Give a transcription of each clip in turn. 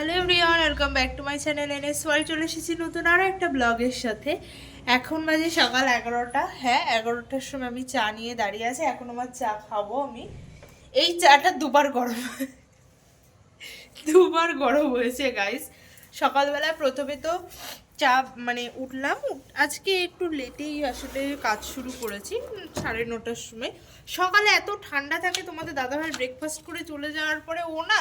Hello everyone welcome back to my channel N S Y চলে এসেছি নতুন আরও একটা ব্লগের সাথে। এখন বাজে সকাল এগারোটা। হ্যাঁ এগারোটার সময় আমি চা নিয়ে দাঁড়িয়ে আছি। এখন আমার চা খাব আমি। এই চাটা দুবার গরম দুবার গরম হয়েছে গাইস সকালবেলা প্রথমে তো চা মানে উঠলাম। আজকে একটু লেটেই আসলে কাজ শুরু করেছি, সাড়ে নটার সময়। সকালে এত ঠান্ডা থাকে, তোমাদের দাদাভাই ব্রেকফাস্ট করে চলে যাওয়ার পরে ও না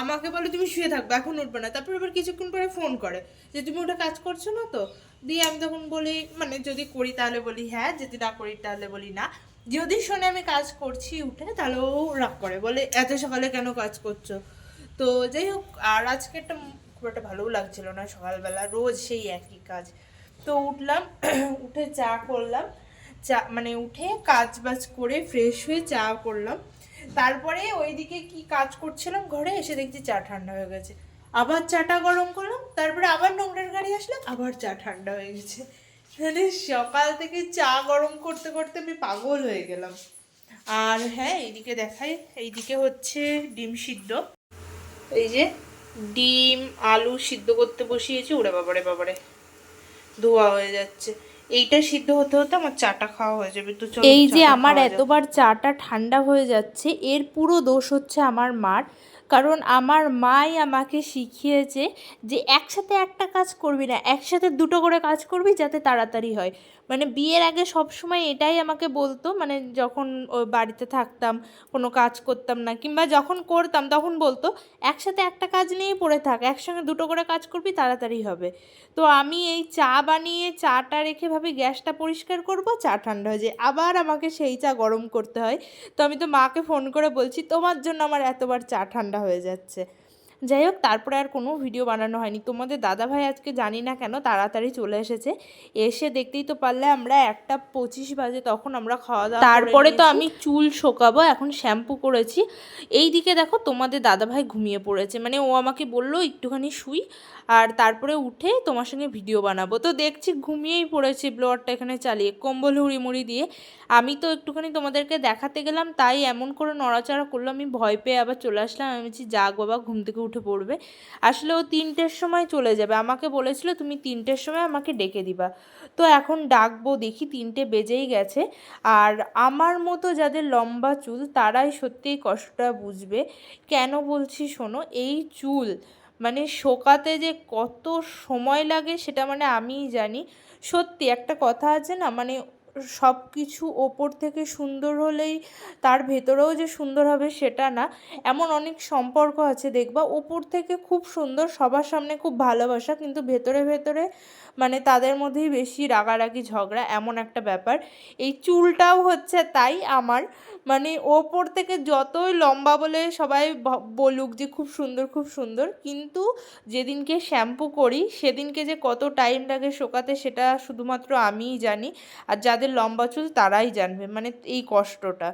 আমাকে বলে তুমি শুয়ে থাকবে, এখন উঠবে না। তারপর আবার কিছুক্ষণ পরে ফোন করে যে, তুমি ওটা কাজ করছ না তো? দিয়ে আমি তখন বলি মানে যদি করি তাহলে বলি হ্যাঁ যদি না করি তাহলে বলি না। যদি শোনে আমি কাজ করছি উঠে, তাহলে ও রাগ করে, বলে, এত সকালে কেন কাজ করছ? তো যাই হোক, আর আজকে একটা খুব একটা ভালোও লাগছিল না, সকালবেলা রোজ সেই একই কাজ। তো উঠলাম, উঠে চা করলাম, চা মানে উঠে কাজ বাজ করে ফ্রেশ হয়ে চা করলাম। তারপরে ওইদিকে কি কাজ করছিলাম? ঘরে এসে দেখছি চা ঠান্ডা হয়ে গেছে। আবার চাটা গরম করলাম, তারপরে আবার নোংরার গাড়ি আসলো, আবার চা ঠান্ডা হয়ে গেছে। মানে সকাল থেকে চা গরম করতে করতে আমি পাগল হয়ে গেলাম। আর হ্যাঁ এইদিকে দেখাই, এইদিকে হচ্ছে ডিম সিদ্ধ। এই যে ডিম, আলু সিদ্ধ করতে বসিয়েছি, ওরে বাবারে বাবারে, ধোয়া হয়ে যাচ্ছে। এইটা সিদ্ধ হতে হতে আমার চাটা খাওয়া হয়ে যাবে তো এই যে আমার এতবার চাটা ঠান্ডা হয়ে যাচ্ছে এর পুরো দোষ হচ্ছে আমার মার কারণ আমার মাই আমাকে শিখিয়েছে যে একসাথে একটা কাজ করবি না একসাথে দুটো করে কাজ করবি যাতে তাড়াতাড়ি হয়। মানে বিয়ের আগে সব সময় এটাই আমাকে বলতো মানে যখন বাড়িতে থাকতাম, কোনো কাজ করতাম না, কিংবা যখন করতাম তখন বলতো, একসাথে একটা কাজ নিয়ে পড়ে থাক, একসঙ্গে দুটো করে কাজ করবি, তাড়াতাড়ি হবে। তো আমি এই চা বানিয়ে, চাটা রেখে ভাবি গ্যাসটা পরিষ্কার করব, চা ঠান্ডা হয়ে যায়। আবার আমাকে সেই চা গরম করতে হয়। তো আমি তো মাকে ফোন করে বলছি, তোমার জন্য আমার এতবার চা ঠান্ডা হয়ে যাচ্ছে। যাই হোক তারপরে আর কোনো ভিডিও বানানো হয়নি। তোমাদের দাদাভাই আজকে জানি না কেন তাড়াতাড়ি চলে এসেছে। এসে দেখতেই তো পারলে আমরা একটা পঁচিশ বাজে তখন আমরা খাওয়া দাওয়া তারপরে তো আমি চুল শোকাবো এখন শ্যাম্পু করেছি। এই দিকে দেখো তোমাদের দাদাভাই ঘুমিয়ে পড়েছে। মানে ও আমাকে বলল একটুখানি শুই। আর তারপরে উঠে তোমার সঙ্গে ভিডিও বানাবো। তো দেখছি ঘুমিয়েই পড়েছি ব্লোয়ারটা এখানে চালিয়ে, কম্বল হুড়ি মুড়ি দিয়ে। আমি তো একটুখানি তোমাদেরকে দেখাতে গেলাম, তাই এমন করে নড়াচড়া করল, আমি ভয় পেয়ে আবার চলে আসলাম। আমি বলছি যাক বাবা, ঘুম থেকে উঠে পড়বে। আসলে ও তিনটের সময় চলে যাবে। আমাকে বলেছিল, তুমি তিনটের সময় আমাকে ডেকে দিবা। তো এখন ডাকবো, দেখি তিনটে বেজেই গেছে। আর আমার মতো যাদের লম্বা চুল, তারাই সত্যিই কষ্টটা বুঝবে। কেন বলছি শোনো, এই চুল মানে শোকাতে যে কত সময় লাগে সেটা মানে আমিই জানি। সত্যি একটা কথা আছে না মানে সব কিছু ওপর থেকে সুন্দর হলেই তার ভেতরেও যে সুন্দর হবে সেটা না। এমন অনেক সম্পর্ক আছে, দেখবা? ওপর থেকে খুব সুন্দর, সবার সামনে খুব ভালোবাসা, কিন্তু ভেতরে ভেতরে মানে তাদের মধ্যেই বেশি রাগারাগি, ঝগড়া এমন একটা ব্যাপার। এই চুলটাও হচ্ছে তাই আমার। মানে ওপর থেকে যতই লম্বা বলে সবাই বলুক যে খুব সুন্দর খুব সুন্দর, কিন্তু যেদিনকে শ্যাম্পু করি, সেদিনকে যে কত টাইম লাগে শোকাতে সেটা শুধুমাত্র আমিই জানি। আর যাদের লম্বা চুল তারাই জানবে মানে এই কষ্টটা।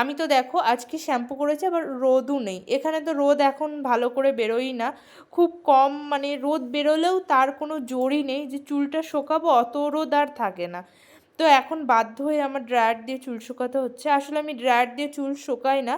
আমি তো দেখো আজকে শ্যাম্পু করেছি, আবার রোদও নেই। এখানে তো রোদ এখন ভালো করে বেরোই না। খুব কম মানে রোদ বেরোলেও তার কোনো জোরই নেই যে চুলটা শোকাবো, অত রোদ আর থাকে না। তো এখন বাধ্য হয়ে আমার ড্রায়ার দিয়ে চুল শুকাতে হচ্ছে। আসলে আমি ড্রায়ার দিয়ে চুল শুকাই না,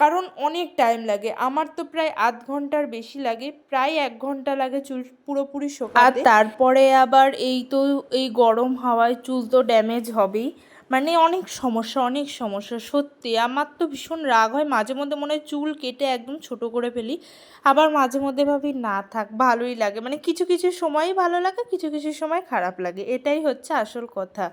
কারণ অনেক টাইম লাগে। আমার তো প্রায় আধ ঘণ্টার বেশি লাগে, প্রায় এক ঘণ্টা লাগে চুল পুরোপুরি শুকাতে। আর তারপরে আবার এই তো এই গরম হাওয়ায় চুল তো ড্যামেজ হবেই। মানে অনেক সমস্যা অনেক সমস্যা, সত্যি। আমার তো ভীষণ রাগ হয়, মাঝে মধ্যে মনে হয় চুল কেটে একদম ছোট করে ফেলি। আবার মাঝে মধ্যে ভাবি, না থাক, ভালোই লাগে। মানে কিছু কিছু সময়ই ভালো লাগে, কিছু কিছু সময় খারাপ লাগে। এটাই হচ্ছে আসল কথা।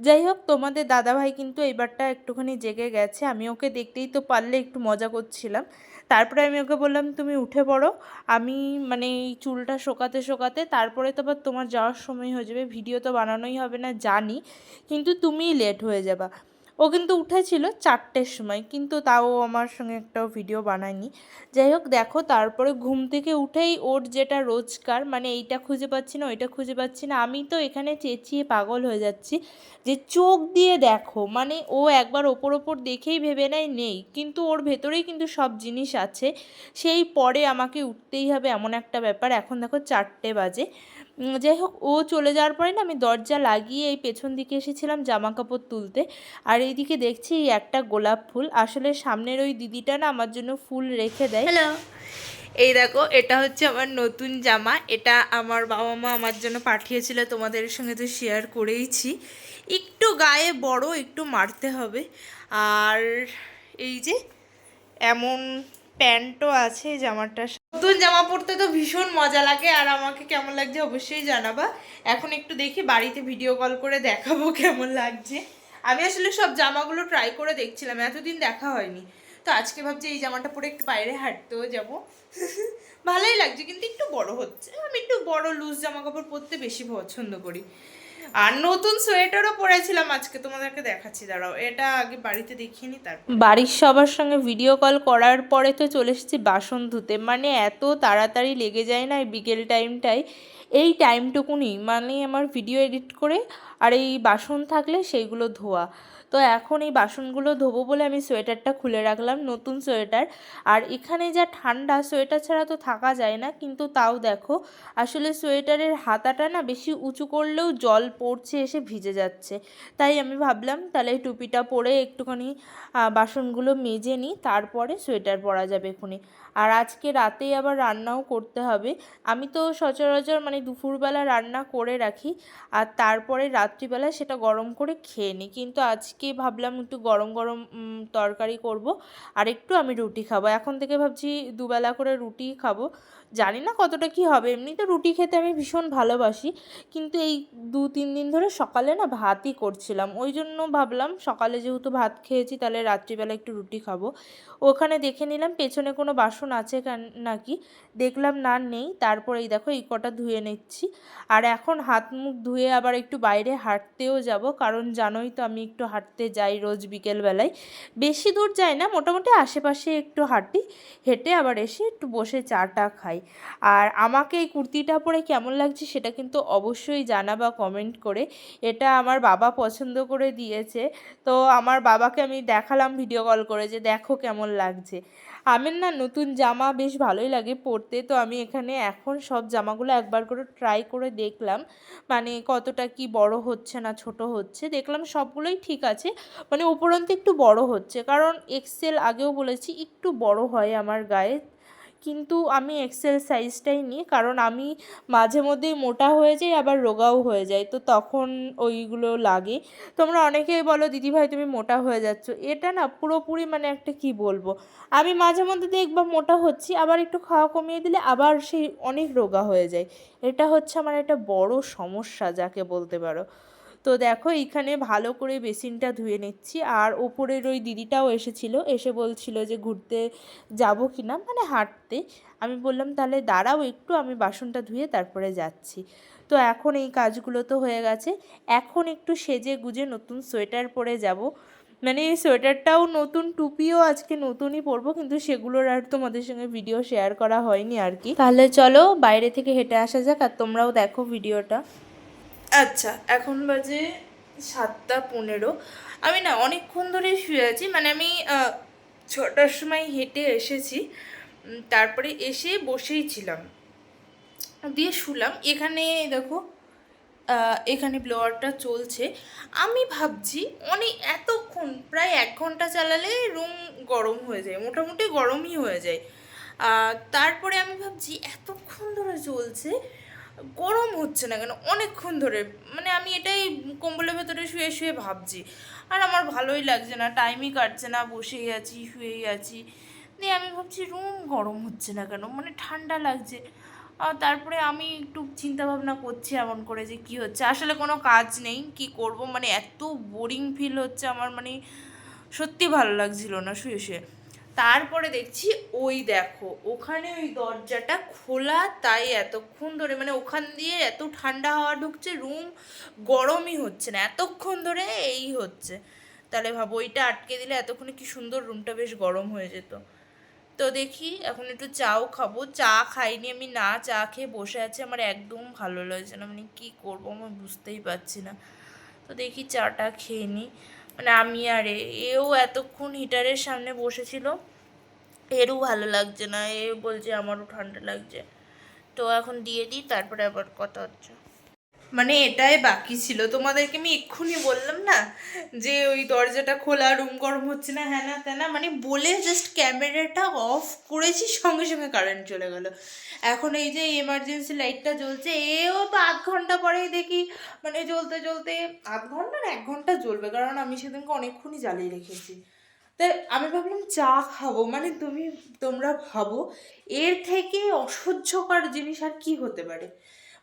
যাই হোক, তোমাদের দাদাভাই কিন্তু এইবারটা একটুখানি জেগে গেছে। আমি ওকে দেখতেই তো পারলে একটু মজা করছিলাম। তারপরে আমি ওকে বললাম, তুমি উঠে পড়ো। আমি মানে এই চুলটা শোকাতে শোকাতে, তারপরে তো আবার তোমার যাওয়ার সময় হয়ে যাবে। ভিডিও তো বানানোই হবে না, জানি। কিন্তু তুমিই লেট হয়ে যাবা। ও কিন্তু উঠেছিল চারটের সময়, কিন্তু তাও আমার সঙ্গে একটাও ভিডিও বানায়নি। যাই হোক, দেখো, তারপরে ঘুম থেকে উঠেই ওর যেটা রোজকার মানে এইটা খুঁজে পাচ্ছি না, ওইটা খুঁজে পাচ্ছি না, আমি তো এখানে চেঁচিয়ে পাগল হয়ে যাচ্ছি যে চোখ দিয়ে দেখো মানে ও একবার ওপর ওপর দেখেই ভেবে নেয় নেই, কিন্তু ওর ভেতরেই কিন্তু সব জিনিস আছে। সেই পরে আমাকে উঠতেই হবে এমন একটা ব্যাপার, এখন দেখো চারটে বাজে। যাই হোক ও চলে যাওয়ার পরে না আমি দরজা লাগিয়ে এই পেছন দিকে এসেছিলাম জামা কাপড় তুলতে। আর এইদিকে দেখছি এই একটা গোলাপ ফুল। আসলে সামনের ওই দিদিটা না আমার জন্য ফুল রেখে দেয়। হ্যালো এই দেখো এটা হচ্ছে আমার নতুন জামা। এটা আমার বাবা মা আমার জন্য পাঠিয়েছিল তোমাদের সঙ্গে তো শেয়ার করেইছি। একটু গায়ে বড় একটু মারতে হবে। আর এই যে এমন প্যান্টও আছে জামাটার। নতুন জামা পরতে তো ভীষণ মজা লাগে, আর আমাকে কেমন লাগছে অবশ্যই জানাবা। এখন একটু দেখি বাড়িতে ভিডিও কল করে দেখাবো কেমন লাগছে। আমি আসলে সব জামাগুলো ট্রাই করে দেখছিলাম, এতদিন দেখা হয়নি। তো আজকে ভাবছি এই জামাটা পরে একটু বাইরে হাঁটতেও যাব। ভালোই লাগছে, কিন্তু একটু বড় হচ্ছে। আমি একটু বড় লুজ জামা কাপড় পরতে বেশি পছন্দ করি। আর নতুন সোয়েটারও পরেছিলাম আজকে, তোমাদেরকে দেখাচ্ছি, দাঁড়াও, এটা আগে বাড়িতে দেখিনি তারপর বাড়ির সবার সঙ্গে ভিডিও কল করার পরে তো চলে এসেছি বাসন ধুতে মানে এত তাড়াতাড়ি লেগে যায় না বিকেল টাইমটাই এই টাইমটুকুনি মানে আমার ভিডিও এডিট করে আর এই বাসন থাকলে সেইগুলো ধোয়া। তো এখন এই বাসনগুলো ধোবো বলে আমি সোয়েটারটা খুলে রাখলাম, নতুন সোয়েটার। আর এখানে যা ঠান্ডা, সোয়েটার ছাড়া তো থাকা যায় না, কিন্তু তাও দেখো, আসলে সোয়েটারের হাতাটা না বেশি উঁচু করলেও জল পড়ছে, এসে ভিজে যাচ্ছে। তাই আমি ভাবলাম, তাহলে টুপিটা পরে একটুখানি বাসনগুলো মেজে নিই, তারপরে সোয়েটার পরা যাবে এখুনি আর আজকে রাতেই আবার রান্নাও করতে হবে। আমি তো সচরাচর মানে দুপুরবেলা রান্না করে রাখি আর তারপরে রাত্রিবেলা সেটা গরম করে খেয়ে নিই। কিন্তু আজকে ভাবলাম একটু গরম গরম তরকারি করব। আর একটু আমি রুটি খাব। এখন থেকে ভাবছি দুবেলা করে রুটি খাব। জানি না কতটা কি হবে। এমনিতে রুটি খেতে আমি ভীষণ ভালোবাসি। কিন্তু এই দু তিন দিন ধরে সকালে না ভাতই করছিলাম। ওই জন্য ভাবলাম সকালে যেহেতু ভাত খেয়েছি তাহলে রাত্রিবেলা একটু রুটি খাব। ওখানে দেখে নিলাম পেছনে কোনো বাসন আছে নাকি? দেখলাম না নেই। তারপরে এই দেখো এই কটা ধুয়ে নিচ্ছি। আর এখন হাত মুখ ধুয়ে আবার একটু বাইরে হাঁটতেও যাব। কারণ জানোই তো আমি একটু হাঁটতে যাই রোজ বিকেলবেলায়। বেশি দূর যাই না, মোটামুটি আশেপাশে একটু হাঁটি, হেঁটে আবার এসে একটু বসে চাটা খাই। আর আমাকে এই কুর্তিটা পরে কেমন লাগছে সেটা কিন্তু অবশ্যই জানাবা কমেন্ট করে। এটা আমার বাবা পছন্দ করে দিয়েছে। তো আমার বাবাকে আমি দেখালাম ভিডিও কল করে যে দেখো কেমন লাগছে। আমার না নতুন জামা বেশ ভালোই লাগে পরতে। তো আমি এখানে এখন সব জামাগুলো একবার করে ট্রাই করে দেখলাম। মানে কতটা কি বড় হচ্ছে না ছোট হচ্ছে। দেখলাম সবগুলোই ঠিক আছে। মানে উপরন্ত একটু বড় হচ্ছে। কারণ এক্সেল আগেও বলেছি, একটু বড় হয় আমার গায়ে। কিন্তু আমি এক্সেল সাইজটাই নিই, কারণ আমি মাঝে মধ্যেই মোটা হয়ে যাই, আবার রোগাও হয়ে যাই, তো তখন ওইগুলো লাগে। তোমরা অনেকেই বলো দিদিভাই তুমি মোটা হয়ে যাচ্ছ। এটা না পুরোপুরি মানে একটা কি বলব? আমি মাঝে মধ্যে দেখবা মোটা হচ্ছি, আবার একটু খাওয়া কমিয়ে দিলে আবার সেই অনেক রোগা হয়ে যায়। এটা হচ্ছে আমার একটা বড় সমস্যা, যাকে বলতে পারো। তো দেখো এইখানে ভালো করে বেসিনটা ধুয়ে নিচ্ছি। আর ওপরের ওই দিদিটাও এসেছিল, এসে বলছিল যে ঘুরতে যাব কি না মানে হাঁটতে। আমি বললাম, তাহলে দাঁড়াও একটু, আমি বাসনটা ধুয়ে তারপরে যাচ্ছি। তো এখন এই কাজগুলো তো হয়ে গেছে। এখন একটু সেজে গুজে নতুন সোয়েটার পরে যাব। মানে এই সোয়েটারটাও নতুন, টুপিও আজকে নতুনই পরবো, কিন্তু সেগুলোর আর তোমাদের সঙ্গে ভিডিও শেয়ার করা হয়নি আর কি। তাহলে চলো বাইরে থেকে হেঁটে আসা যাক, আর তোমরাও দেখো ভিডিওটা। আচ্ছা এখন বাজে সাতটা পনেরো। আমি না অনেকক্ষণ ধরে শুয়ে আছি মানে আমি ছটার সময় হেঁটে এসেছি তারপরে এসে বসেই ছিলাম। দিয়ে শুলাম, এখানে দেখো এখানে ব্লোয়ারটা চলছে। আমি ভাবছি অনেক এতক্ষণ, প্রায় এক ঘণ্টা চালালে রুম গরম হয়ে যায়, মোটামুটি গরমই হয়ে যায়। তারপরে আমি ভাবছি, এতক্ষণ ধরে চলছে গরম হচ্ছে না কেন? অনেকক্ষণ ধরে। মানে আমি এটাই কম্বলের ভেতরে শুয়ে শুয়ে ভাবছি। আর আমার ভালোই লাগছে না। টাইমই কাটছে না। বসেই আছি, শুয়েই আছি। দিয়ে আমি ভাবছি, রুম গরম হচ্ছে না কেন? মানে ঠান্ডা লাগছে। আর তারপরে আমি একটু চিন্তা ভাবনা করছি এমন করে যে কি হচ্ছে? আসলে কোনো কাজ নেই। কি করব? মানে এত বোরিং ফিল হচ্ছে আমার। মানে সত্যি ভালো লাগছিল না শুয়ে শুয়ে। তারপরে দেখছি ওই দেখো, ওখানে ওই দরজাটা খোলা, তাই এতক্ষণ ধরে মানে ওখান দিয়ে এত ঠান্ডা হাওয়া ঢুকছে, রুম গরমই হচ্ছে না, এতক্ষণ ধরে এই হচ্ছে। তাহলে ভাবো, ওইটা আটকে দিলে এতক্ষণে কি সুন্দর রুমটা বেশ গরম হয়ে যেত। তো দেখি, এখন একটু চাও খাব, চা খাইনি আমি, না চা খেয়ে বসে আছি, আমার একদম ভালো লাগছে না মানে কী করব আমি বুঝতেই পারছি না। তো দেখি চাটা খেয়ে নিই মানে আমি আরে এও এতক্ষণ হিটারের সামনে বসেছিল। এরও ভালো লাগছে না, এ বলছে আমারও ঠান্ডা লাগছে। তো এখন দিয়ে দিই, তারপরে আবার কথা হচ্ছে। মানে এটাই বাকি ছিল। তোমাদেরকে আমি এক্ষুনি বললাম না যে ওই দরজাটা খোলা রুম গরম হচ্ছে না হ্যাঁ না তেনা মানে বলে জাস্ট ক্যামেরাটা অফ করেছি, সঙ্গে সঙ্গে কারেন্ট চলে গেল। এখন এই যে এমার্জেন্সি লাইটটা জ্বলছে, এও তো আধ ঘণ্টা পরেই দেখি মানে জ্বলতে জ্বলতে আধ ঘণ্টা না এক ঘণ্টা জ্বলবে, কারণ আমি সেদিনকে অনেকক্ষণই জ্বালিয়ে রেখেছি। তাই আমি ভাবলাম চা খাব মানে তুমি, তোমরা ভাবো, এর থেকে অসহ্যকর জিনিস আর কি হতে পারে?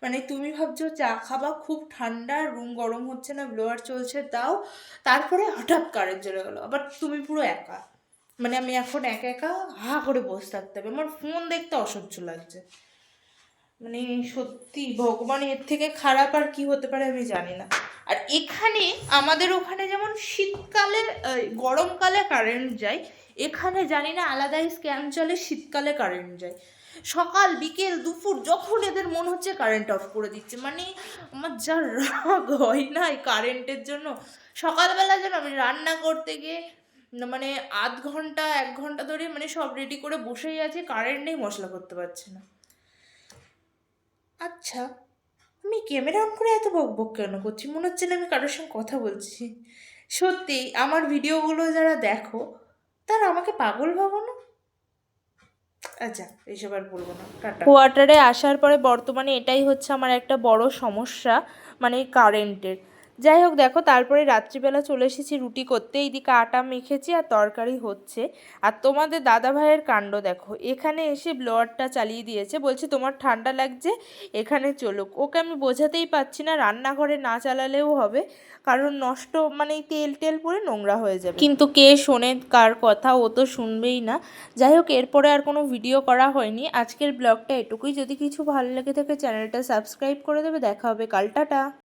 মানে তুমি ভাবছ চা খাবা, খুব ঠান্ডা রুম গরম হচ্ছে না ব্লোয়ার চলছে তাও তারপরে হঠাৎ কারেন্ট চলে গেলো, আবার তুমি পুরো একা। মানে আমি এখন একা একা হা করে বসে থাকতে হবে, আমার ফোন দেখতে অসহ্য লাগছে। মানে সত্যি ভগবান, এর থেকে খারাপ আর কি হতে পারে আমি জানি না। আর এখানে আমাদের ওখানে যেমন শীতকালে গরমকালে কারেন্ট যায়, এখানে জানি না আলাদাই স্ক্যাম চলে, শীতকালে কারেন্ট যায়। সকাল, বিকেল, দুপুর, যখন এদের মন হচ্ছে কারেন্ট অফ করে দিচ্ছে। মানে আমার যা রাগ হয় না এই কারেন্টের জন্য। সকালবেলা যেন আমি রান্না করতে গিয়ে মানে আধ ঘণ্টা, এক ঘণ্টা ধরে মানে সব রেডি করে বসেই আছে কারেন্ট নেই, মশলা করতে পারছে না। আচ্ছা আমি ক্যামেরা অন করে এত বক বক কেন করছি? মনে হচ্ছে না আমি কারোর সঙ্গে কথা বলছি। সত্যি, আমার ভিডিওগুলো যারা দেখো, তারা আমাকে পাগল ভাবো না? আচ্ছা কোয়ার্টারে আসার পরে বর্তমানে এটাই হচ্ছে আমার একটা বড় সমস্যা মানে কারেন্টের যাই হোক, দেখো, তারপরে রাত্রিবেলা চলে এসেছি রুটি করতে। এইদিকে আটা মেখেছি আর তরকারি হচ্ছে। আর তোমাদের দাদা ভাইয়ের কাণ্ড, দেখো, এখানে এসে ব্লোয়ারটা চালিয়ে দিয়েছে। বলছে, তোমার ঠান্ডা লাগছে, এখানে চলুক ওকে আমি বোঝাতেই পারছি না, রান্নাঘরে না চালালেও হবে, কারণ নষ্ট মানে তেল টেল পরে নোংরা হয়ে যাবে। কিন্তু কে শোনে, কার কথা, ও তো শুনবেই না। যাই হোক, এরপরে আর কোনো ভিডিও করা হয়নি। আজকের ব্লগটা এটুকুই। যদি কিছু ভালো লেগে থাকে, চ্যানেলটা সাবস্ক্রাইব করে দেবে। দেখা হবে কাল। টাটা!